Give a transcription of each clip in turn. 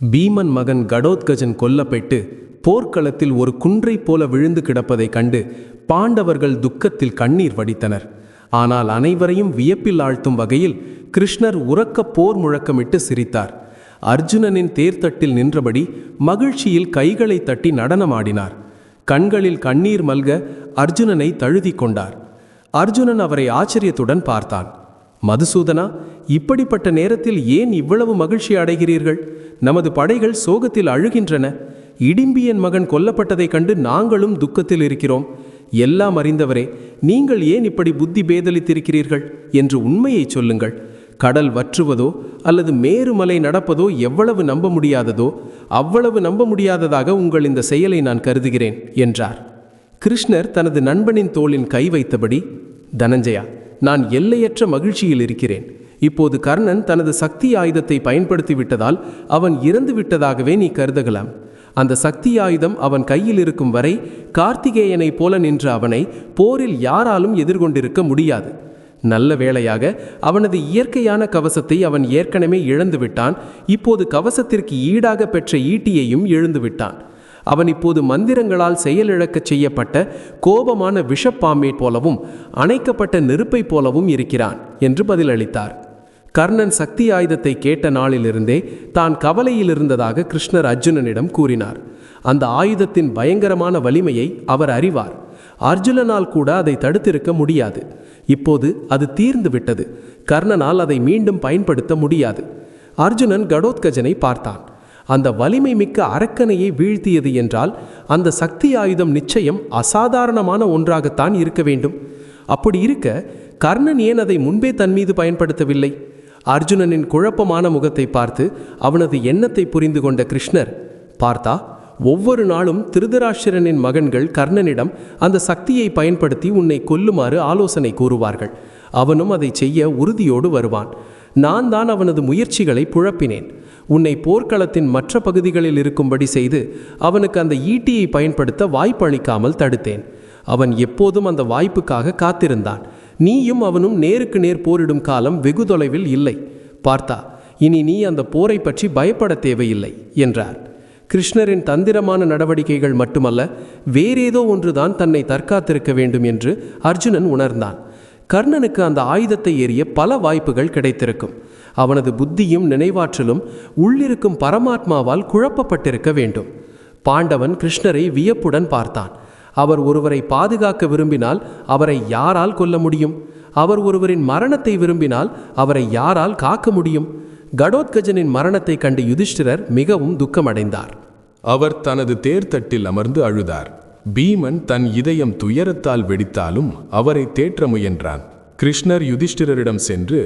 பீமன் மகன் கடோத்கஜன் கொல்லப்பட்டு போர்க்களத்தில் ஒரு குன்றைப் போல விழுந்து கிடப்பதைக் கண்டு பாண்டவர்கள் துக்கத்தில் கண்ணீர் வடித்தனர். ஆனால் அனைவரையும் வியப்பில் ஆழ்த்தும் வகையில் கிருஷ்ணர் உறக்க போர் முழக்கமிட்டு சிரித்தார். அர்ஜுனனின் தேர்தட்டில் நின்றபடி மகிழ்ச்சியில் கைகளை தட்டி நடனமாடினார். கண்களில் கண்ணீர் மல்க அர்ஜுனனை தழுதி கொண்டார். அர்ஜுனன் அவரை ஆச்சரியத்துடன் பார்த்தான். மதுசூதனா இப்படிப்பட்ட நேரத்தில் ஏன் இவ்வளவு மகிழ்ச்சி அடைகிறீர்கள்? நமது படைகள் சோகத்தில் அழுகின்றன. இடிம்பியன் மகன் கொல்லப்பட்டதைக் கண்டு நாங்களும் துக்கத்தில் இருக்கிறோம். எல்லாம் அறிந்தவரே நீங்கள் ஏன் இப்படி புத்தி பேதலித்திருக்கிறீர்கள்? என்று உண்மையை சொல்லுங்கள். கடல் வற்றுவதோ அல்லது மேருமலை நடப்பதோ எவ்வளவு நம்ப முடியாததோ அவ்வளவு நம்ப முடியாததாக உங்கள் இந்த செயலை நான் கருதுகிறேன் என்றார். கிருஷ்ணர் தனது நண்பனின் தோளின் கை வைத்தபடி தனஞ்சயா நான் எல்லையற்ற மகிழ்ச்சியில் இருக்கிறேன். இப்போது கர்ணன் தனது சக்தி ஆயுதத்தை பயன்படுத்தி விட்டதால் அவன் இறந்து விட்டதாகவே நீ கருதகலாம். அந்த சக்தி ஆயுதம் அவன் கையில் இருக்கும் வரை கார்த்திகேயனைப் போல நின்ற அவனை போரில் யாராலும் எதிர்கொண்டிருக்க முடியாது. நல்ல வேளையாக அவனது இயற்கையான கவசத்தை அவன் ஏற்கனவே இழந்து விட்டான் இப்போது கவசத்திற்கு ஈடாக பெற்ற ஈட்டியையும் எழுந்துவிட்டான் அவன் இப்போது மந்திரங்களால் செயலிழக்கச் செய்யப்பட்ட கோபமான விஷப்பாம்பை போலவும் அணைக்கப்பட்ட நெருப்பைப் போலவும் இருக்கிறான் என்று பதிலளித்தார். கர்ணன் சக்தி ஆயுதத்தை கேட்ட நாளிலிருந்தே தான் கவலையில் இருந்ததாக கிருஷ்ணர் அர்ஜுனனிடம் கூறினார். அந்த ஆயுதத்தின் பயங்கரமான வலிமையை அவர் அறிவார். அர்ஜுனனால் கூட அதை தடுத்திருக்க முடியாது. இப்போது அது தீர்ந்து விட்டது. கர்ணனால் அதை மீண்டும் பயன்படுத்த முடியாது. அர்ஜுனன் கடோத்கஜனை பார்த்தான். அந்த வலிமை மிக்க அரக்கனையை வீழ்த்தியது என்றால் அந்த சக்தி ஆயுதம் நிச்சயம் அசாதாரணமான ஒன்றாகத்தான் இருக்க வேண்டும். அப்படி இருக்க கர்ணன் ஏன் அதை முன்பே தன் மீது பயன்படுத்தவில்லை? அர்ஜுனனின் குழப்பமான முகத்தை பார்த்து அவனது எண்ணத்தை புரிந்து கொண்ட கிருஷ்ணர் பார்த்தா ஒவ்வொரு நாளும் திருதராஷ்டிரனின் மகன்கள் கர்ணனிடம் அந்த சக்தியை பயன்படுத்தி உன்னை கொல்லுமாறு ஆலோசனை கூறுவார்கள். அவனும் அதை செய்ய உறுதியோடு வருவான். நான் தான் அவனது முயற்சிகளை புழப்பினேன். உன்னை போர்க்களத்தின் மற்ற பகுதிகளில் இருக்கும்படி செய்து அவனுக்கு அந்த ஈட்டியை பயன்படுத்த வாய்ப்பு அளிக்காமல் தடுத்தேன். அவன் எப்போதும் அந்த வாய்ப்புக்காக காத்திருந்தான். நீயும் அவனும் நேருக்கு நேர் போரிடும் காலம் வெகு தொலைவில் இல்லை. பார்த்தா இனி நீ அந்த போரை பற்றி பயப்பட தேவையில்லை என்றார். கிருஷ்ணரின் தந்திரமான நடவடிக்கைகள் மட்டுமல்ல வேறேதோ ஒன்றுதான் தன்னை தற்காத்திருக்க வேண்டும் என்று அர்ஜுனன் உணர்ந்தான். கர்ணனுக்கு அந்த ஆயுதத்தை ஏறிய பல வாய்ப்புகள் கிடைத்திருக்கும். அவனது புத்தியும் நினைவாற்றலும் உள்ளிருக்கும் பரமாத்மாவால் குழப்பப்பட்டிருக்க வேண்டும். பாண்டவன் கிருஷ்ணரை வியப்புடன் பார்த்தான். அவர் ஒருவரை பாதுகாக்க விரும்பினால் அவரை யாரால் கொல்ல முடியும்? அவர் ஒருவரின் மரணத்தை விரும்பினால் அவரை யாரால் காக்க முடியும்? கடோத்கஜனின் மரணத்தை கண்டு யுதிஷ்டிரர் மிகவும் துக்கமடைந்தார். அவர் தனது தேர்தட்டில் அமர்ந்து அழுதார். பீமன் தன் இதயம் துயரத்தால் வெடித்தாலும் அவரை தேற்ற முயன்றான். கிருஷ்ணர் யுதிஷ்டிரரிடம் சென்று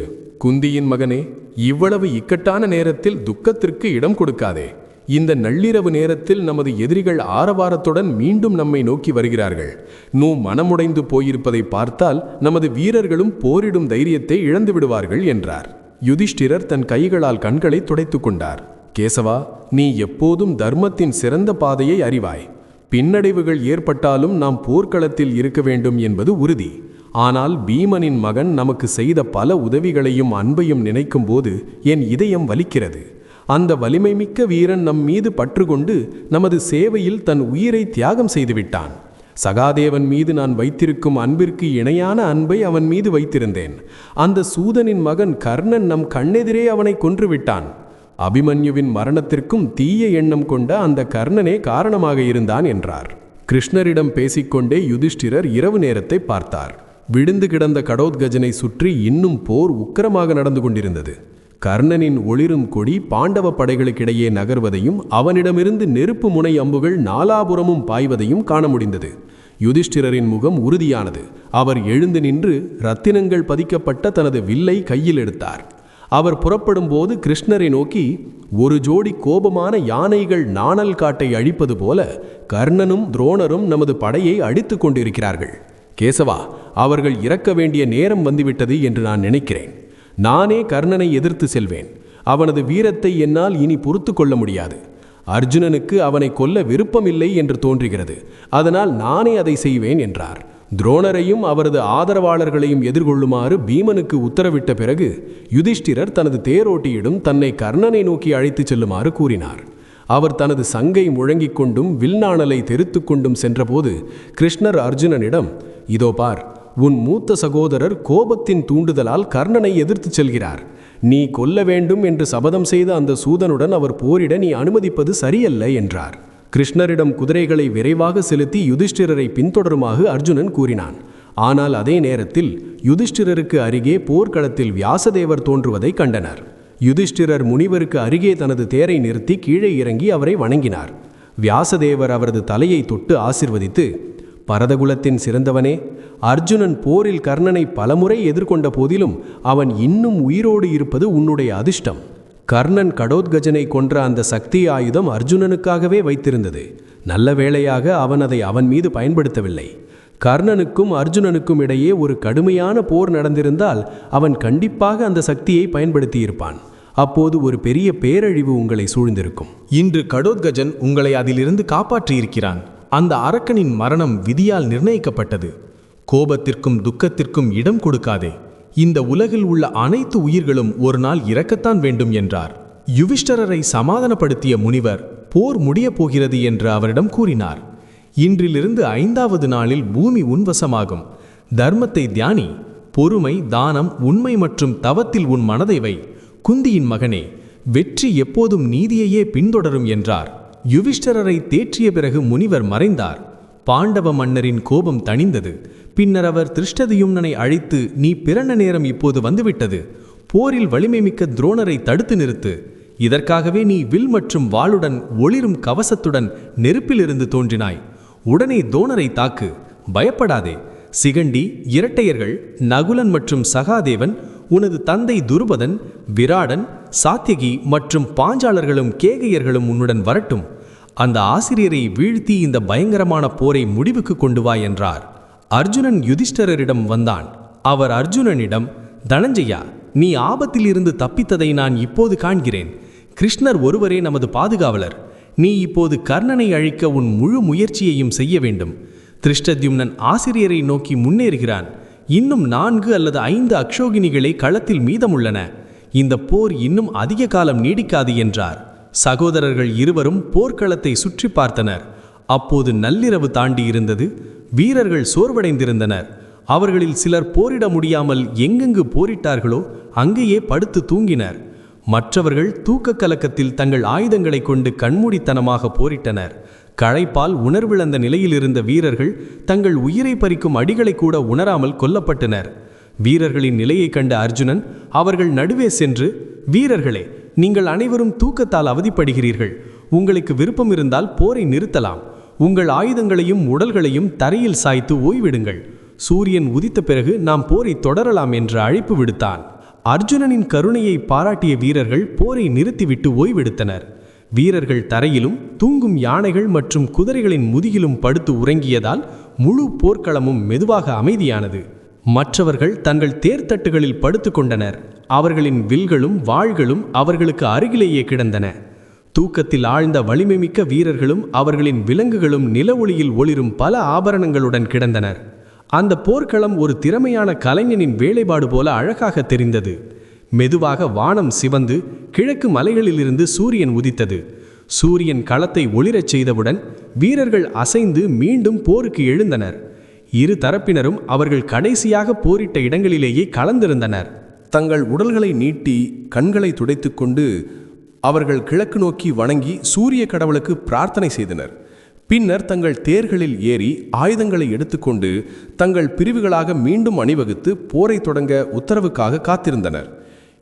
குந்தியின் மகனே இவ்வளவு இக்கட்டான நேரத்தில் துக்கத்திற்கு இடம் கொடுக்காதே. இந்த நள்ளிரவு நேரத்தில் நமது எதிரிகள் ஆரவாரத்துடன் மீண்டும் நம்மை நோக்கி வருகிறார்கள். நூ மனமுடைந்து போயிருப்பதை பார்த்தால் நமது வீரர்களும் போரிடும் தைரியத்தை இழந்து விடுவார்கள் என்றார். யுதிஷ்டிரர் தன் கைகளால் கண்களை துடைத்து கொண்டார். கேசவா நீ எப்போதும் தர்மத்தின் சிறந்த பாதையை அறிவாய். பின்னடைவுகள் ஏற்பட்டாலும் நாம் போர்க்களத்தில் இருக்க வேண்டும் என்பது உறுதி. ஆனால் பீமனின் மகன் நமக்கு செய்த பல உதவிகளையும் அன்பையும் நினைக்கும்போது என் இதயம் வலிக்கிறது. அந்த வலிமை மிக்க வீரன் நம் மீது பற்றுகொண்டு நமது சேவையில் தன் உயிரை தியாகம் செய்துவிட்டான் சகாதேவன் மீது நான் வைத்திருக்கும் அன்பிற்கு இணையான அன்பை அவன் மீது வைத்திருந்தேன். அந்த சூதனின் மகன் கர்ணன் நம் கண்ணெதிரே அவனை கொன்றுவிட்டான் அபிமன்யுவின் மரணத்திற்கும் தீய எண்ணம் கொண்ட அந்த கர்ணனே காரணமாக இருந்தான் என்றார். கிருஷ்ணரிடம் பேசிக்கொண்டே யுதிஷ்டிரர் இரவு நேரத்தை பார்த்தார். விழுந்து கிடந்த கடோத்கஜனை சுற்றி இன்னும் போர் உக்கிரமாக நடந்து கொண்டிருந்தது. கர்ணனின் ஒளிரும் கொடி பாண்டவ படைகளுக்கிடையே நகர்வதையும் அவனிடமிருந்து நெருப்பு முனை அம்புகள் நாலாபுறமும் பாய்வதையும் காண முடிந்தது. யுதிஷ்டிரரின் முகம் உறுதியானது. அவர் எழுந்து நின்று ரத்தினங்கள் பதிக்கப்பட்ட தனது வில்லை கையில் எடுத்தார். அவர் புறப்படும் போது கிருஷ்ணரை நோக்கி ஒரு ஜோடி கோபமான யானைகள் நாணல் காட்டை அழிப்பது போல கர்ணனும் துரோணரும் நமது படையை அடித்து கொண்டிருக்கிறார்கள். கேசவா அவர்கள் இறக்க வேண்டிய நேரம் வந்துவிட்டது என்று நான் நினைக்கிறேன். நானே கர்ணனை எதிர்த்து செல்வேன். அவனது வீரத்தை என்னால் இனி பொறுத்து கொள்ள முடியாது. அர்ஜுனனுக்கு அவனை கொல்ல விருப்பமில்லை என்று தோன்றுகிறது. அதனால் நானே அதை செய்வேன் என்றார். துரோணரையும் அவரது ஆதரவாளர்களையும் எதிர்கொள்ளுமாறு பீமனுக்கு உத்தரவிட்ட பிறகு யுதிஷ்டிரர் தனது தேரோட்டியிடம் தன்னை கர்ணனை நோக்கி அழைத்துச் செல்லுமாறு கூறினார். அவர் தனது சங்கை முழங்கிக் கொண்டும் வில்நாணலை தெரித்து கொண்டும் சென்றபோது கிருஷ்ணர் அர்ஜுனனிடம் இதோ பார் உன் மூத்த சகோதரர் கோபத்தின் தூண்டுதலால் கர்ணனை எதிர்த்துச் செல்கிறார். நீ கொல்ல வேண்டும் என்று சபதம் செய்த அந்த சூதனுடன் அவர் போரிட நீ அனுமதிப்பது சரியல்ல என்றார். கிருஷ்ணரிடம் குதிரைகளை விரைவாக செலுத்தி யுதிஷ்டிரரை பின்தொடருமாறு அர்ஜுனன் கூறினான். ஆனால் அதே நேரத்தில் யுதிஷ்டிரருக்கு அருகே போர்க்களத்தில் வியாசதேவர் தோன்றுவதை கண்டனர். யுதிஷ்டிரர் முனிவருக்கு அருகே தனது தேரை நிறுத்தி கீழே இறங்கி அவரை வணங்கினார். வியாசதேவர் அவரது தலையை தொட்டு ஆசிர்வதித்து பரதகுலத்தின் சிறந்தவனே அர்ஜுனன் போரில் கர்ணனை பலமுறை எதிர்கொண்ட போதிலும் அவன் இன்னும் உயிரோடு இருப்பது உன்னுடைய அதிர்ஷ்டம். கர்ணன் கடோத்கஜனை கொன்ற அந்த சக்தி ஆயுதம் அர்ஜுனனுக்காகவே வைத்திருந்தது. நல்ல வேளையாக அவன் அதை அவன் மீது பயன்படுத்தவில்லை. கர்ணனுக்கும் அர்ஜுனனுக்கும் இடையே ஒரு கடுமையான போர் நடந்திருந்தால் அவன் கண்டிப்பாக அந்த சக்தியை பயன்படுத்தியிருப்பான். அப்போது ஒரு பெரிய பேரழிவு உங்களை சூழ்ந்திருக்கும். இன்று கடோத்கஜன் உங்களை அதிலிருந்து காப்பாற்றியிருக்கிறான். அந்த அரக்கனின் மரணம் விதியால் நிர்ணயிக்கப்பட்டது. கோபத்திற்கும் துக்கத்திற்கும் இடம் கொடுக்காதே. இந்த உலகில் உள்ள அனைத்து உயிர்களும் ஒரு நாள் இறக்கத்தான் வேண்டும் என்றார். யுவிஷ்டரரை சமாதானப்படுத்திய முனிவர் போர் முடியப் போகிறது என்று அவரிடம் கூறினார். இன்றிலிருந்து ஐந்தாவது நாளில் பூமி உன்வசமாகும். தர்மத்தை தியானி பொறுமை தானம் உண்மை மற்றும் தவத்தில் உன் மனதை வை. குந்தியின் மகனே வெற்றி எப்போதும் நீதியையே பின்தொடரும் என்றார். யுவிஷ்டரரை தேற்றிய பிறகு முனிவர் மறைந்தார். பாண்டவ மன்னரின் கோபம் தணிந்தது. பின்னர் அவர் திருஷ்டதியும்னனை அழைத்து நீ பிறந்த நேரம் இப்போது வந்துவிட்டது. போரில் வலிமை மிக்க துரோணரை தடுத்து நிறுத்து. இதற்காகவே நீ வில் மற்றும் வாளுடன் ஒளிரும் கவசத்துடன் நெருப்பிலிருந்து தோன்றினாய். உடனே தோணரை தாக்கு. பயப்படாதே. சிகண்டி இரட்டையர்கள் நகுலன் மற்றும் சகாதேவன் உனது தந்தை துருபதன் விராடன் சாத்தியகி மற்றும் பாஞ்சாளர்களும் கேகையர்களும் உன்னுடன் வரட்டும். அந்த ஆசிரியரை வீழ்த்தி இந்த பயங்கரமான போரை முடிவுக்கு கொண்டு வா என்றார். அர்ஜுனன் யுதிஷ்டரரிடம் வந்தான். அவர் அர்ஜுனனிடம் தனஞ்சயா நீ ஆபத்தில் இருந்து தப்பித்ததை நான் இப்போது காண்கிறேன். கிருஷ்ணர் ஒருவரே நமது பாதுகாவலர். நீ இப்போது கர்ணனை அழிக்க உன் முழு முயற்சியையும் செய்ய வேண்டும். திருஷ்டத்யும்னன் ஆசிரியரை நோக்கி முன்னேறுகிறான். இன்னும் நான்கு அல்லது ஐந்து அக்ஷோகினிகளே களத்தில் மீதமுள்ளன. இந்த போர் இன்னும் அதிக காலம் நீடிக்காது என்றார். சகோதரர்கள் இருவரும் போர்க்களத்தை சுற்றி பார்த்தனர். அப்போது நள்ளிரவு தாண்டி இருந்தது. வீரர்கள் சோர்வடைந்திருந்தனர். அவர்களில் சிலர் போரிட முடியாமல் எங்கெங்கு போரிட்டார்களோ அங்கேயே படுத்து தூங்கினர். மற்றவர்கள் தூக்க கலக்கத்தில் தங்கள் ஆயுதங்களை கொண்டு கண்மூடித்தனமாக போரிட்டனர். களைப்பால் உணர்விழந்த நிலையில் இருந்த வீரர்கள் தங்கள் உயிரை பறிக்கும் அடிகளை கூட உணராமல் கொல்லப்பட்டனர். வீரர்களின் நிலையை கண்ட அர்ஜுனன் அவர்கள் நடுவே சென்று வீரர்களே நீங்கள் அனைவரும் தூக்கத்தால் அவதிப்படுகிறீர்கள். உங்களுக்கு விருப்பம் இருந்தால் போரை நிறுத்தலாம். உங்கள் ஆயுதங்களையும் உடல்களையும் தரையில் சாய்த்து ஓய்விடுங்கள். சூரியன் உதித்த பிறகு நாம் போரை தொடரலாம் என்று அழைப்பு விடுத்தான். அர்ஜுனனின் கருணையை பாராட்டிய வீரர்கள் போரை நிறுத்திவிட்டு ஓய்வெடுத்தனர். வீரர்கள் தரையிலும் தூங்கும் யானைகள் மற்றும் குதிரைகளின் முதுகிலும் படுத்து உறங்கியதால் முழு போர்க்களமும் மெதுவாக அமைதியானது. மற்றவர்கள் தங்கள் தேர்தட்டுகளில் படுத்து கொண்டனர். அவர்களின் வில்களும் வாள்களும் அவர்களுக்கு அருகிலேயே கிடந்தன. தூக்கத்தில் ஆழ்ந்த வலிமைமிக்க வீரர்களும் அவர்களின் விலங்குகளும் நில ஒளியில் ஒளிரும் பல ஆபரணங்களுடன் கிடந்தனர். அந்த போர்க்களம் ஒரு திறமையான கலைஞனின் வேலைப்பாடு போல அழகாக தெரிந்தது. மெதுவாக வானம் சிவந்து கிழக்கு மலைகளிலிருந்து சூரியன் உதித்தது. சூரியன் களத்தை ஒளிரச் செய்தவுடன் வீரர்கள் அசைந்து மீண்டும் போருக்கு எழுந்தனர். இரு தரப்பினரும் அவர்கள் கடைசியாக போரிட்ட இடங்களிலேயே கலந்திருந்தனர். தங்கள் உடல்களை நீட்டி கண்களை துடைத்துக்கொண்டு அவர்கள் கிழக்கு நோக்கி வணங்கி சூரிய கடவுளுக்கு பிரார்த்தனை செய்தனர். பின்னர் தங்கள் தேர்களில் ஏறி ஆயுதங்களை எடுத்துக்கொண்டு தங்கள் பிரிவுகளாக மீண்டும் அணிவகுத்து போரை தொடங்க உத்தரவுக்காக காத்திருந்தனர்.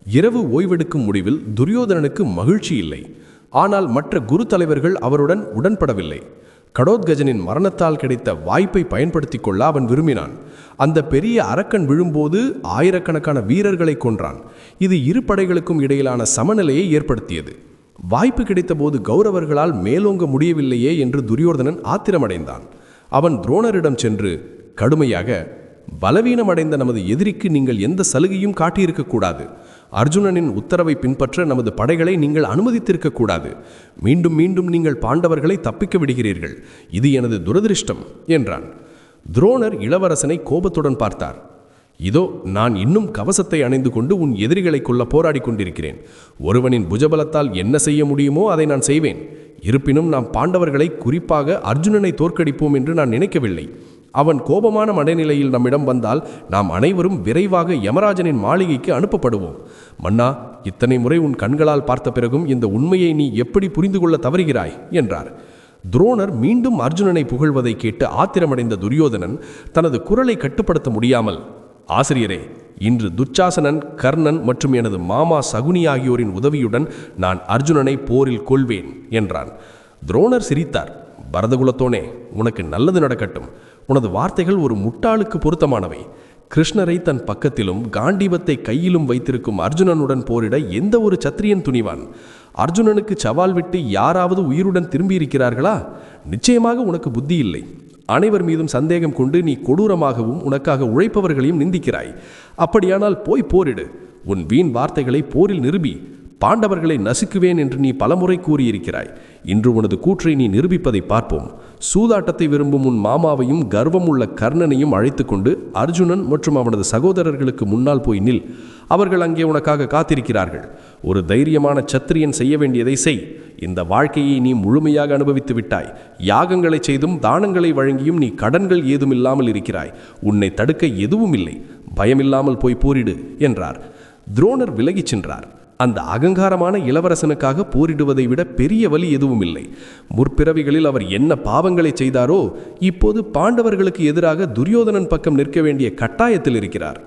இரவு ஓய்வெடுக்கும் முடிவில் துரியோதனனுக்கு மகிழ்ச்சி இல்லை. ஆனால் மற்ற குரு தலைவர்கள் அவருடன் உடன்படவில்லை. கடோத்கஜனின் மரணத்தால் கிடைத்த வாய்ப்பை பயன்படுத்திக் கொள்ள அவன் விரும்பினான். அந்த பெரிய அரக்கன் விழும்போது ஆயிரக்கணக்கான வீரர்களை கொன்றான். இது இரு படைகளுக்கும் இடையிலான சமநிலையை ஏற்படுத்தியது. வாய்ப்பு கிடைத்தபோது கௌரவர்களால் மேலோங்க முடியவில்லையே என்று துரியோதனன் ஆத்திரமடைந்தான். அவன் துரோணரிடம் சென்று கடுமையாக பலவீனமடைந்த நமது எதிரிக்கு நீங்கள் எந்த சலுகையும் காட்டியிருக்கக்கூடாது அர்ஜுனனின் உத்தரவை பின்பற்ற நமது படைகளை நீங்கள் அனுமதித்திருக்கக்கூடாது மீண்டும் மீண்டும் நீங்கள் பாண்டவர்களை தப்பிக்க விடுகிறீர்கள். இது எனது துரதிருஷ்டம் என்றான். துரோணர் இளவரசனை கோபத்துடன் பார்த்தார். இதோ நான் இன்னும் கவசத்தை அணிந்து கொண்டு உன் எதிரிகளை கொல்ல போராடி கொண்டிருக்கிறேன். ஒருவனின் புஜபலத்தால் என்ன செய்ய முடியுமோ அதை நான் செய்வேன். இருப்பினும் நாம் பாண்டவர்களை குறிப்பாக அர்ஜுனனை தோற்கடிப்போம் என்று நான் நினைக்கவில்லை. அவன் கோபமான மனநிலையில் நம்மிடம் வந்தால் நாம் அனைவரும் விரைவாக யமராஜனின் மாளிகைக்கு அனுப்பப்படுவோம். மன்னா இத்தனை முறை உன் கண்களால் பார்த்த பிறகும் இந்த உண்மையை நீ எப்படி புரிந்து கொள்ள தவறுகிறாய்? என்றார். துரோணர் மீண்டும் அர்ஜுனனை புகழ்வதை கேட்டு ஆத்திரமடைந்த துரியோதனன் தனது குரலை கட்டுப்படுத்த முடியாமல் ஆசிரியரே இன்று துச்சாசனன் கர்ணன் மற்றும் எனது மாமா சகுனி ஆகியோரின் உதவியுடன் நான் அர்ஜுனனை போரில் கொள்வேன் என்றான். துரோணர் சிரித்தார். பரதகுலத்தோனே உனக்கு நல்லது நடக்கட்டும். உனது வார்த்தைகள் ஒரு முட்டாளுக்கு பொருத்தமானவை. கிருஷ்ணரை தன் பக்கத்திலும் காண்டீபத்தை கையிலும் வைத்திருக்கும் அர்ஜுனனுடன் போரிட எந்த ஒரு சத்திரியன் துணிவான்? அர்ஜுனனுக்கு சவால் விட்டு யாராவது உயிருடன் திரும்பியிருக்கிறார்களா? நிச்சயமாக உனக்கு புத்தி இல்லை. அனைவர் மீதும் சந்தேகம் கொண்டு நீ கொடூரமாகவும் உனக்காக உழைப்பவர்களையும் நிந்திக்கிறாய். அப்படியானால் போய் போரிடு. உன் வீண் வார்த்தைகளை போரில் நிரூபி. பாண்டவர்களை நசுக்குவேன் என்று நீ பலமுறை கூறியிருக்கிறாய். இன்று உனது கூற்றை நீ நிரூபிப்பதை பார்ப்போம். சூதாட்டத்தை விரும்பும் உன் மாமாவையும் கர்வம் உள்ள கர்ணனையும் அழைத்து கொண்டு அர்ஜுனன் மற்றும் அவனது சகோதரர்களுக்கு முன்னால் போய் நில். அவர்கள் அங்கே உனக்காக காத்திருக்கிறார்கள். ஒரு தைரியமான சத்திரியன் செய்ய வேண்டியதை செய். இந்த வாழ்க்கையை நீ முழுமையாக அனுபவித்து விட்டாய். யாகங்களை செய்தும் தானங்களை வழங்கியும் நீ கடன்கள் ஏதும் இல்லாமல் இருக்கிறாய். உன்னை தடுக்க எதுவும் இல்லை பயமில்லாமல் போய் போரிடு என்றார். துரோணர் விலகிச் சென்றார். அந்த அகங்காரமான இளவரசனுக்காக போரிடுவதை விட பெரிய வலி எதுவும் இல்லை. முற்பிறவிகளில் அவர் என்ன பாவங்களை செய்தாரோ இப்போது பாண்டவர்களுக்கு எதிராக துரியோதனன் பக்கம் நிற்க வேண்டிய கட்டாயத்தில் இருக்கிறார்.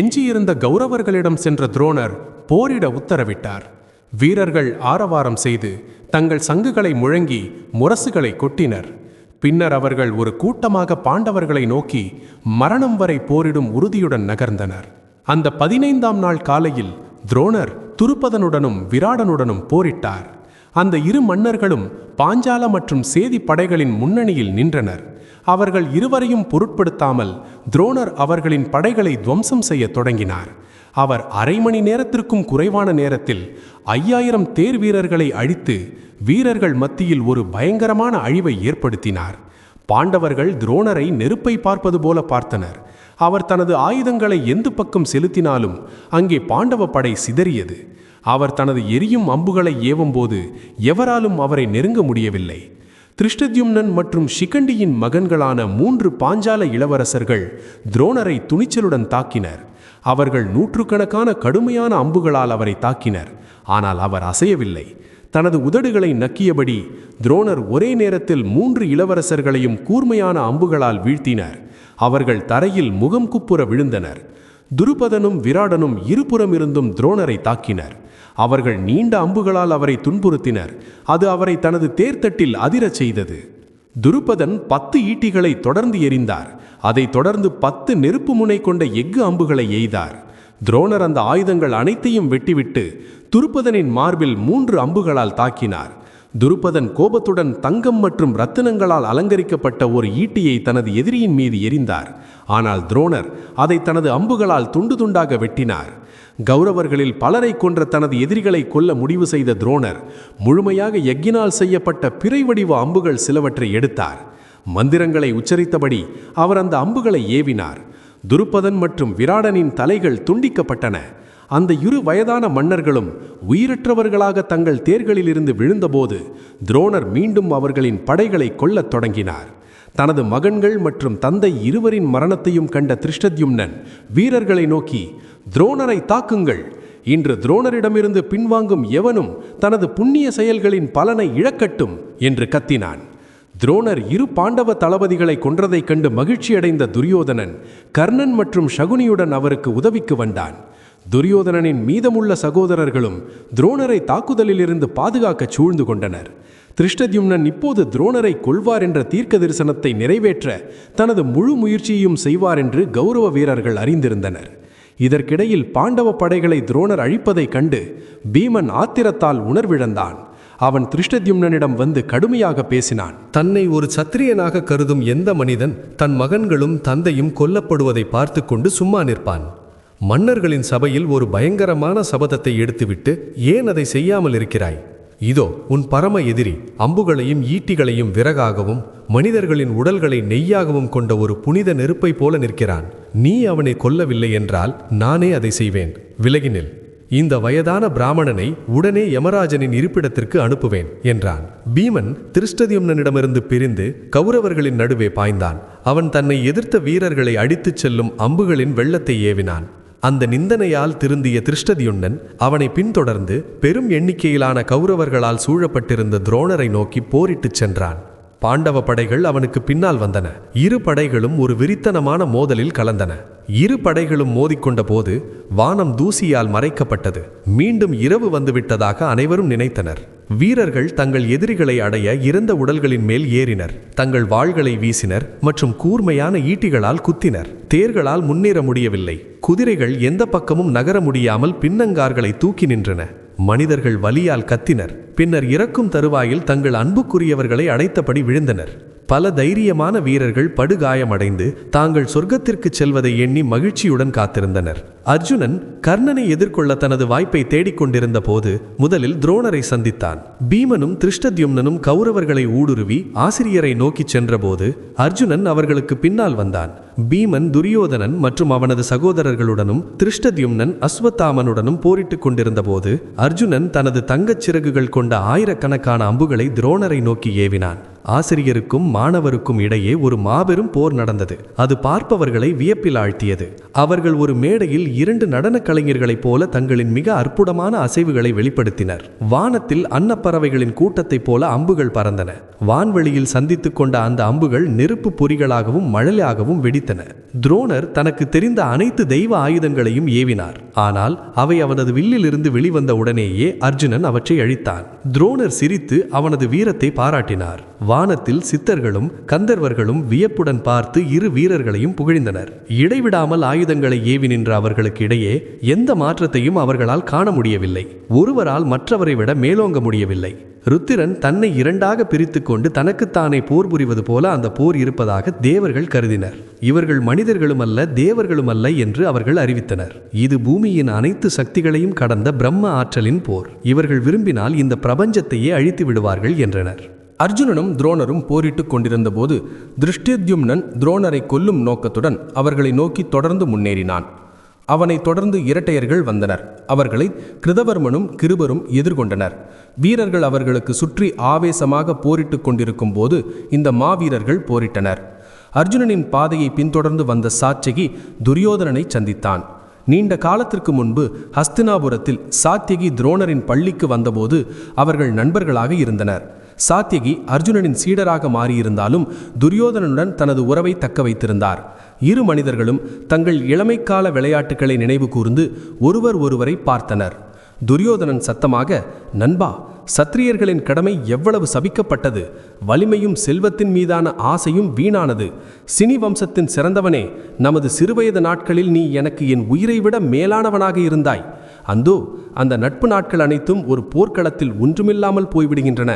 எஞ்சியிருந்த கௌரவர்களிடம் சென்ற துரோணர் போரிட உத்தரவிட்டார். வீரர்கள் ஆரவாரம் செய்து தங்கள் சங்குகளை முழங்கி முரசுகளை கொட்டினர். பின்னர் அவர்கள் ஒரு கூட்டமாக பாண்டவர்களை நோக்கி மரணம் வரை போரிடும் உறுதியுடன் நகர்ந்தனர். அந்த பதினைந்தாம் நாள் காலையில் துரோணர் துருப்பதனுடனும் விராடனுடனும் போரிட்டார். அந்த இரு மன்னர்களும் பாஞ்சால மற்றும் சேதி படைகளின் முன்னணியில் நின்றனர். அவர்கள் இருவரையும் பொருட்படுத்தாமல் துரோணர் அவர்களின் படைகளை துவம்சம் செய்ய தொடங்கினார். அவர் அரை மணி நேரத்திற்கும் குறைவான நேரத்தில் ஐயாயிரம் தேர் வீரர்களை அழித்து வீரர்கள் மத்தியில் ஒரு பயங்கரமான அழிவை ஏற்படுத்தினார். பாண்டவர்கள் துரோணரை நெருப்பை பார்ப்பது போல பார்த்தனர். அவர் தனது ஆயுதங்களை எந்த பக்கம் செலுத்தினாலும் அங்கே பாண்டவ படை சிதறியது. அவர் தனது எரியும் அம்புகளை ஏவும்போது எவராலும் அவரை நெருங்க முடியவில்லை. திருஷ்டத்யும்னன் மற்றும் ஷிகண்டியின் மகன்களான மூன்று பாஞ்சால இளவரசர்கள் துரோணரை துணிச்சலுடன் தாக்கினர். அவர்கள் நூற்றுக்கணக்கான கடுமையான அம்புகளால் அவரை தாக்கினர். ஆனால் அவர் அசையவில்லை. தனது உதடுகளை நக்கியபடி துரோணர் ஒரே நேரத்தில் மூன்று இளவரசர்களையும் கூர்மையான அம்புகளால் வீழ்த்தினர். அவர்கள் தரையில் முகம் குப்புற விழுந்தனர். துருபதனும் விராடனும் இருபுறமிருந்தும் துரோணரை தாக்கினர். அவர்கள் நீண்ட அம்புகளால் அவரை துன்புறுத்தினர். அது அவரை தனது தேர்தட்டில் அதிரச் செய்தது. துருபதன் பத்து ஈட்டிகளை தொடர்ந்து எரிந்தார் அதைத் தொடர்ந்து பத்து நெருப்பு முனை கொண்ட எஃகு அம்புகளை எய்தார். துரோணர் அந்த ஆயுதங்கள் அனைத்தையும் வெட்டிவிட்டு துருபதனின் மார்பில் மூன்று அம்புகளால் தாக்கினார். துருபதன் கோபத்துடன் தங்கம் மற்றும் ரத்தினங்களால் அலங்கரிக்கப்பட்ட ஒரு ஈட்டியை தனது எதிரியின் மீது எரிந்தார் ஆனால் துரோணர் அதை தனது அம்புகளால் துண்டு துண்டாக வெட்டினார். கௌரவர்களில் பலரை கொன்ற தனது எதிரிகளை கொல்ல முடிவு செய்த துரோணர் முழுமையாக எக்கினால் செய்யப்பட்ட பிறை வடிவ அம்புகள் சிலவற்றை எடுத்தார். மந்திரங்களை உச்சரித்தபடி அவர் அந்த அம்புகளை ஏவினார். துருப்பதன் மற்றும் விராடனின் தலைகள் துண்டிக்கப்பட்டன. அந்த இரு வயதான மன்னர்களும் உயிரற்றவர்களாக தங்கள் தேர்களிலிருந்து விழுந்தபோது துரோணர் மீண்டும் அவர்களின் படைகளை கொல்லத் தொடங்கினார். தனது மகன்கள் மற்றும் தந்தை இருவரின் மரணத்தையும் கண்ட திருஷ்டத்யும்னன் வீரர்களை நோக்கி துரோணரை தாக்குங்கள். இன்று துரோணரிடமிருந்து பின்வாங்கும் எவனும் தனது புண்ணிய செயல்களின் பலனை இழக்கட்டும் என்று கத்தினான். துரோணர் இரு பாண்டவ தளபதிகளை கொன்றதைக் கண்டு மகிழ்ச்சியடைந்த துரியோதனன் கர்ணன் மற்றும் சகுனியுடன் அவருக்கு உதவிக்கு வந்தான். துரியோதனனின் மீதமுள்ள சகோதரர்களும் துரோணரை தாக்குதலிலிருந்து பாதுகாக்க சூழ்ந்து கொண்டனர். திருஷ்டத்யும்னன் இப்போது துரோணரை கொள்வார் என்ற தீர்க்க தரிசனத்தை நிறைவேற்ற தனது முழு முயற்சியையும் செய்வார் என்று கௌரவ வீரர்கள் அறிந்திருந்தனர். இதற்கிடையில் பாண்டவ படைகளை துரோணர் அழிப்பதைக் கண்டு பீமன் ஆத்திரத்தால் உணர்விழந்தான். அவன் திருஷ்டத்யும்னனிடம் வந்து கடுமையாக பேசினான். தன்னை ஒரு சத்திரியனாக கருதும் எந்த மனிதன் தன் மகன்களும் தந்தையும் கொல்லப்படுவதை பார்த்து கொண்டு சும்மா நிற்பான். மன்னர்களின் சபையில் ஒரு பயங்கரமான சபதத்தை எடுத்துவிட்டு ஏன் அதை செய்யாமல் இருக்கிறாய்? இதோ உன் பரம எதிரி அம்புகளையும் ஈட்டிகளையும் விறகாகவும் மனிதர்களின் உடல்களை நெய்யாகவும் கொண்ட ஒரு புனித நெருப்பை போல நிற்கிறான். நீ அவனை கொல்லவில்லை என்றால் நானே அதை செய்வேன். விலகினில் இந்த வயதான பிராமணனை உடனே யமராஜனின் இருப்பிடத்திற்கு அனுப்புவேன் என்றான். பீமன் திருஷ்டதியும்னனிடமிருந்து பிரிந்து கௌரவர்களின் நடுவே பாய்ந்தான். அவன் தன்னை எதிர்த்த வீரர்களை அடித்துச் செல்லும் அம்புகளின் வெள்ளத்தை ஏவினான். அந்த நிந்தனையால் திருந்திய திருஷ்டதியுண்ணன் அவனை பின்தொடர்ந்து பெரும் எண்ணிக்கையிலான கௌரவர்களால் சூழப்பட்டிருந்த துரோணரை நோக்கி போரிட்டுச் சென்றான். பாண்டவ படைகள் அவனுக்கு பின்னால் வந்தன. இரு படைகளும் ஒரு விரித்தனமான மோதலில் கலந்தன. இரு படைகளும் மோதிக்கொண்ட போது வானம் தூசியால் மறைக்கப்பட்டது. மீண்டும் இரவு வந்துவிட்டதாக அனைவரும் நினைத்தனர். வீரர்கள் தங்கள் எதிரிகளை அடைய இறந்த உடல்களின் மேல் ஏறினர். தங்கள் வாள்களை வீசினர் மற்றும் கூர்மையான ஈட்டிகளால் குத்தினர். தேர்களால் முன்னேற முடியவில்லை. குதிரைகள் எந்த பக்கமும் நகர முடியாமல் பின்னங்கார்களை தூக்கி நின்றன. மனிதர்கள் வலியால் கத்தினர். பின்னர் இறக்கும் தருவாயில் தங்கள் அன்புக்குரியவர்களை அடைத்தபடி விழுந்தனர். பல தைரியமான வீரர்கள் படுகாயமடைந்து தாங்கள் சொர்க்கத்திற்கு செல்வதை எண்ணி மகிழ்ச்சியுடன் காத்திருந்தனர். அர்ஜுனன் கர்ணனை எதிர்கொள்ள தனது வாய்ப்பை தேடிக்கொண்டிருந்த போது முதலில் துரோணரை சந்தித்தான். பீமனும் திருஷ்டத்யும்னனும் கௌரவர்களை ஊடுருவி ஆசிரியரை நோக்கிச் சென்றபோது அர்ஜுனன் அவர்களுக்கு பின்னால் வந்தான். பீமன் துரியோதனன் மற்றும் அவனது சகோதரர்களுடனும் திருஷ்டத்யும்னன் அஸ்வத்தாமனுடனும் போரிட்டுக் கொண்டிருந்தபோது அர்ஜுனன் தனது தங்கச் சிறகுகள் கொண்ட ஆயிரக்கணக்கான அம்புகளை துரோணரை நோக்கி ஏவினான். ஆசிரியருக்கும் மாணவருக்கும் இடையே ஒரு மாபெரும் போர் நடந்தது. அது பார்ப்பவர்களை வியப்பில் ஆழ்த்தியது. அவர்கள் ஒரு மேடையில் இரண்டு நடனக் கலைஞர்களைப் போல தங்களின் மிக அற்புதமான அசைவுகளை வெளிப்படுத்தினர். வானத்தில் அன்னப்பறவைகளின் கூட்டத்தைப் போல அம்புகள் பறந்தன. வான்வெளியில் சந்தித்துக் கொண்ட அந்த அம்புகள் நெருப்பு பொறிகளாகவும் மழலையாகவும் வெடித்தன. துரோணர் தனக்கு தெரிந்த அனைத்து தெய்வ ஆயுதங்களையும் ஏவினார். ஆனால் அவை அவனது வில்லிலிருந்து வெளிவந்த உடனேயே அர்ஜுனன் அவற்றை அழித்தான். துரோணர் சிரித்து அவனது வீரத்தை பாராட்டினார். வானத்தில் சித்தர்களும் கந்தர்வர்களும் வியப்புடன் பார்த்து இரு வீரர்களையும் புகழ்ந்தனர். இடைவிடாமல் ஆயுதங்களை ஏவி நின்ற அவர்களுக்கு இடையே எந்த மாற்றத்தையும் அவர்களால் காண முடியவில்லை. ஒருவரால் மற்றவரை விட மேலோங்க முடியவில்லை. ருத்திரன் தன்னை இரண்டாக பிரித்து கொண்டு தனக்குத்தானே போர் புரிவது போல அந்த போர் இருப்பதாக தேவர்கள் கருதினர். இவர்கள் மனிதர்களும் அல்ல தேவர்களும் அல்ல என்று அவர்கள் அறிவித்தனர். இது பூமியின் அனைத்து சக்திகளையும் கடந்த பிரம்ம ஆற்றலின் போர். இவர்கள் விரும்பினால் இந்த பிரபஞ்சத்தையே அழித்து விடுவார்கள் என்றனர். அர்ஜுனனும் துரோணரும் போரிட்டுக் கொண்டிருந்தபோது திருஷ்டித்யும்னன் துரோணரை கொல்லும் நோக்கத்துடன் அவர்களை நோக்கி தொடர்ந்து முன்னேறினான். அவனைத் தொடர்ந்து இரட்டையர்கள் வந்தனர். அவர்களை கிருதவர்மனும் கிருபரும் எதிர்கொண்டனர். வீரர்கள் அவர்களுக்கு சுற்றி ஆவேசமாக போரிட்டுக் கொண்டிருக்கும் போது இந்த மாவீரர்கள் போரிட்டனர். அர்ஜுனனின் பாதையை பின்தொடர்ந்து வந்த சாட்சகி துரியோதனனை சந்தித்தான். நீண்ட காலத்திற்கு முன்பு ஹஸ்தினாபுரத்தில் சாத்தியகி துரோணரின் பள்ளிக்கு வந்தபோது அவர்கள் நண்பர்களாக இருந்தனர். சாத்தியகி அர்ஜுனனின் சீடராக மாறியிருந்தாலும் துரியோதனனுடன் தனது உறவை தக்க வைத்திருந்தார். இரு மனிதர்களும் தங்கள் இளமைக்கால விளையாட்டுகளை நினைவு கூர்ந்து ஒருவர் ஒருவரை பார்த்தனர். துரியோதனன் சத்தமாக நண்பா சத்திரியர்களின் கடமை எவ்வளவு சபிக்கப்பட்டது. வலிமையும் செல்வத்தின் மீதான ஆசையும் வீணானது. சினி வம்சத்தின் சிறந்தவனே நமது சிறுவயது நாட்களில் நீ எனக்கு என் உயிரை விட மேலானவனாக இருந்தாய். அந்தோ அந்த நட்பு நாட்கள் அனைத்தும் ஒரு போர்க்களத்தில் ஒன்றுமில்லாமல் போய்விடுகின்றன.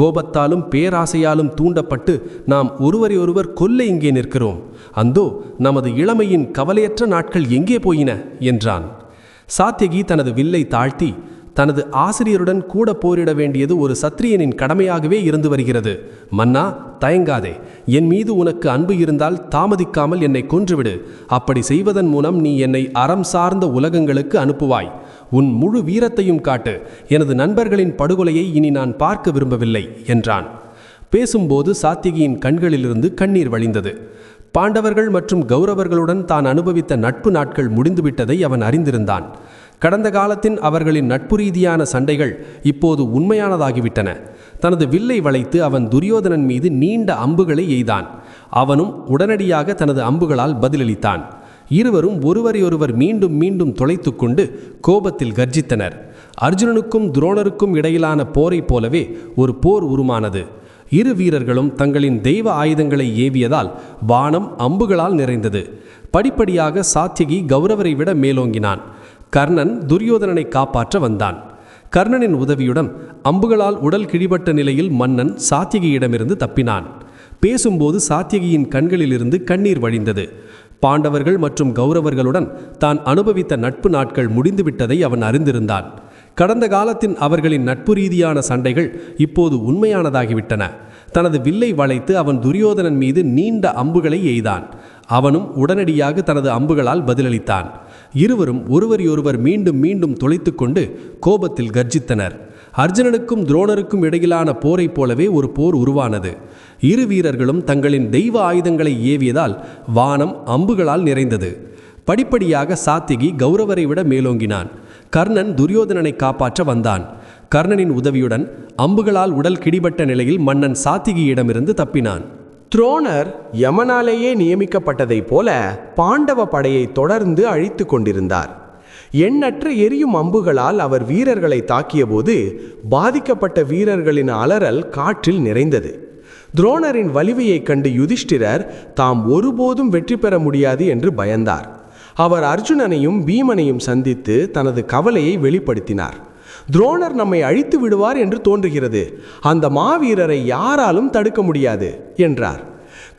கோபத்தாலும் பேராசையாலும் தூண்டப்பட்டு நாம் ஒருவரை ஒருவர் கொல்ல இங்கே நிற்கிறோம். அந்தோ நமது இளமையின் கவலையற்ற நாட்கள் எங்கே போயின? என்றான். சாத்தியகி தனது வில்லை தாழ்த்தி தனது ஆசிரியருடன் கூட போரிட வேண்டியது ஒரு சத்திரியனின் கடமையாகவே இருந்து வருகிறது. மன்னா தயங்காதே. என் மீது உனக்கு அன்பு இருந்தால் தாமதிக்காமல் என்னை கொன்றுவிடு. அப்படி செய்வதன் மூலம் நீ என்னை அறம் சார்ந்த உலகங்களுக்கு அனுப்புவாய். உன் முழு வீரத்தையும் காட்டு. எனது நண்பர்களின் படுகொலையை இனி நான் பார்க்க விரும்பவில்லை என்றான். பேசும்போது சாத்திகியின் கண்களிலிருந்து கண்ணீர் வழிந்தது. பாண்டவர்கள் மற்றும் கௌரவர்களுடன் தான் அனுபவித்த நட்பு நாட்கள் முடிந்துவிட்டதை அவன் அறிந்திருந்தான். கடந்த காலத்தின் அவர்களின் நட்பு ரீதியான சண்டைகள் இப்போது உண்மையானதாகிவிட்டன. தனது வில்லை வளைத்து அவன் துரியோதனன் மீது நீண்ட அம்புகளை எய்தான். அவனும் உடனடியாக தனது அம்புகளால் பதிலளித்தான். இருவரும் ஒருவரையொருவர் மீண்டும் மீண்டும் தொலைத்து கொண்டு கோபத்தில் கர்ஜித்தனர். அர்ஜுனனுக்கும் துரோணருக்கும் இடையிலான போரைப் போலவே ஒரு போர் உருமானது. இரு வீரர்களும் தங்களின் தெய்வ ஆயுதங்களை ஏவியதால் வானம் அம்புகளால் நிறைந்தது. படிப்படியாக சாத்தியகி கௌரவரை விட மேலோங்கினான். கர்ணன் துரியோதனனை காப்பாற்ற வந்தான். கர்ணனின் உதவியுடன் அம்புகளால் உடல் கிழிபட்ட நிலையில் மன்னன் சாத்தியகியிடமிருந்து தப்பினான். பேசும்போது சாத்தியகியின் கண்களிலிருந்து கண்ணீர் வழிந்தது. பாண்டவர்கள் மற்றும் கௌரவர்களுடன் தான் அனுபவித்த நட்பு நாட்கள் முடிந்துவிட்டதை அவன் அறிந்திருந்தான். கடந்த காலத்தின் அவர்களின் நட்பு ரீதியான சண்டைகள் இப்போது உண்மையானதாகிவிட்டன. தனது வில்லை வளைத்து அவன் துரியோதனன் மீது நீண்ட அம்புகளை எய்தான். அவனும் உடனடியாக தனது அம்புகளால் பதிலளித்தான். இருவரும் ஒருவரையொருவர் மீண்டும் மீண்டும் தொலைத்துக் கொண்டு கோபத்தில் கர்ஜித்தனர். அர்ஜுனனுக்கும் துரோணருக்கும் இடையிலான போரைப் போலவே ஒரு போர் உருவானது. இரு வீரர்களும் தங்களின் தெய்வ ஆயுதங்களை ஏவியதால் வானம் அம்புகளால் நிறைந்தது. படிப்படியாக சாத்திகி கௌரவரை விட மேலோங்கினான். கர்ணன் துரியோதனனை காப்பாற்ற வந்தான். கர்ணனின் உதவியுடன் அம்புகளால் உடல் கிடிபட்ட நிலையில் மன்னன் சாத்திகியிடமிருந்து தப்பினான். துரோணர் யமனாலேயே நியமிக்கப்பட்டதைப் போல பாண்டவ படையை தொடர்ந்து அழித்து கொண்டிருந்தார். எண்ணற்ற எரியும் அம்புகளால் அவர் வீரர்களை தாக்கியபோது பாதிக்கப்பட்ட வீரர்களின் அலறல் காற்றில் நிறைந்தது. துரோணரின் வலிமையைக் கண்டு யுதிஷ்டிரர் தாம் ஒருபோதும் வெற்றி பெற முடியாது என்று பயந்தார். அவர் அர்ஜுனனையும் பீமனையும் சந்தித்து தனது கவலையை வெளிப்படுத்தினார். துரோணர் நம்மை அழித்து விடுவார் என்று தோன்றுகிறது. அந்த மாவீரரை யாராலும் தடுக்க முடியாது என்றார்.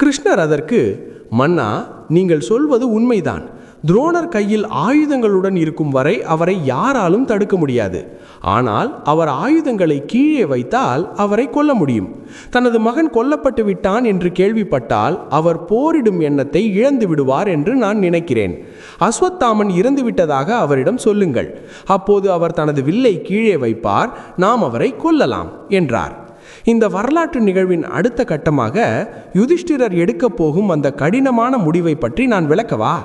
கிருஷ்ணர் அதற்கு மன்னா நீங்கள் சொல்வது உண்மைதான். துரோணர் கையில் ஆயுதங்களுடன் இருக்கும் வரை அவரை யாராலும் தடுக்க முடியாது. ஆனால் அவர் ஆயுதங்களை கீழே வைத்தால் அவரை கொல்ல முடியும். தனது மகன் கொல்லப்பட்டு விட்டான் என்று கேள்விப்பட்டால் அவர் போரிடும் எண்ணத்தை இழந்து விடுவார் என்று நான் நினைக்கிறேன். அஸ்வத்தாமன் இறந்து விட்டதாக அவரிடம் சொல்லுங்கள். அப்போது அவர் தனது வில்லை கீழே வைப்பார் நாம் அவரை கொல்லலாம் என்றார். இந்த வரலாற்று நிகழ்வின் அடுத்த கட்டமாக யுதிஷ்டிரர் எடுக்கப் போகும் அந்த கடினமான முடிவை பற்றி நான் விளக்கவா?